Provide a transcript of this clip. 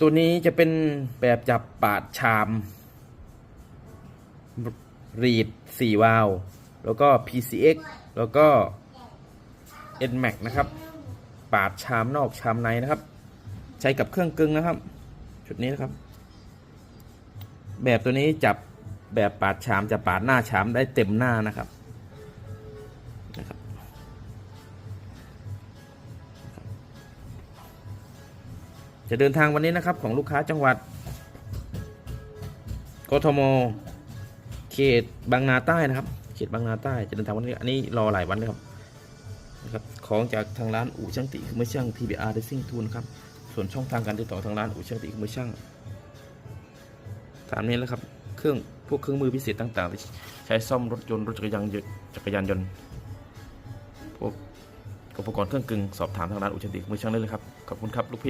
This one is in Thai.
ตัวนี้จะเป็นแบบจับปาดชามรีด4วาล์วแล้วก็ PCX แล้วก็ NMAX นะครับ ปาดชามนอกชามในนะครับ ใช้กับเครื่องกึ่งนะครับ ชุดนี้นะครับ แบบตัวนี้จับแบบปาดชามจะปาดหน้าชามได้เต็มหน้านะครับนะครับ จะเดินทางวันนี้นะครับของลูกค้าจังหวัด กทม เขตบางนาใต้นะครับ เขตบางนาใต้ จะเดินทางวันนี้ อันนี้รอหลายวันเลยครับนะครับ ของจากทางร้านอู่ช่างติคือมือช่าง TBR Racing Tool นะครับ ส่วนช่องทางการติดต่อทางร้านอู่ช่างติคือมือช่างตามนี้แล้วครับ เครื่องพวกเครื่องมือพิเศษต่างๆที่ใช้ซ่อมรถยนต์รถจักรยานยนต์จักรยานยนต์ พวกอุปกรณ์เครื่องกึ่งสอบถามทางร้านอู่ช่างติคือมือช่างได้เลยครับ ขอบคุณครับลูกพี่